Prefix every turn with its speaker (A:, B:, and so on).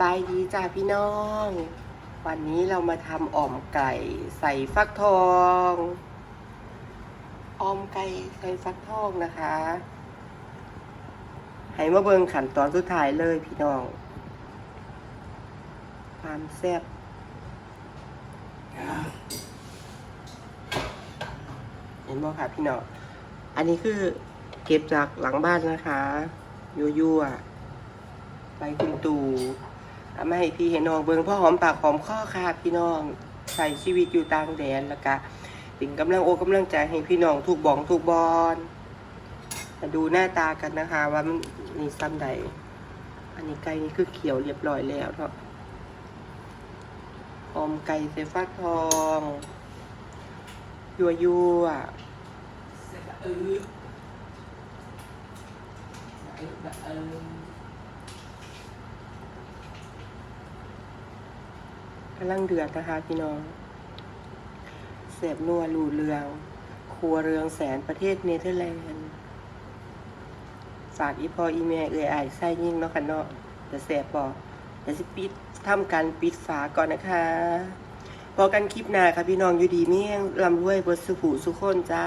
A: บายดีจ้าพี่น้อง วันนี้เรามาทำอ่อมไก่ใส่ฟักทองอ่อมไก่ใส่ฟักทองนะคะให้มาเบิ่งขันตอนสุดท้ายเลยพี่น้อง ความแซ่บเห็นบ่ค่ะพี่น้อง อันนี้คือเก็บจากหลังบ้านนะคะยั่วๆไปคุณตู่ เอามาให้พี่เห็นน้องเบิ่งพ่อหอมปากหอมข้อค่ะพี่น้องใส่ชีวิตอยู่ต่างแดนแล้วก็เป็นกำลังโอกำลังใจให้พี่น้องถูกบ้องถูกบอลมาดูหน้าตากันนะคะ ว่ามันนี่ซ้ำใด อันนี้ไก่นี่คือเขียวเรียบร้อยแล้วเนาะหอมไก่ใส่ฟักทอง ยัวยัวๆ
B: สะอืดสะอืดแบบเออ
A: กำลังเดือดนะคะพี่น้องเสบนัวรูเรือง ครัวเรืองแสนประเทศเนเธอร์แลนด์ฝากอีพออีเมลเอ่ยไอไส้ยิ่งเนาะค่ะเนาะจะแสบบอกเดี๋ยวสิปิดทำการปิดฝาก่อนนะคะพอกันคลิปหน้าค่ะพี่น้องอยู่ดีนี่ยงลำรวยบดสุผูสุคนจ้า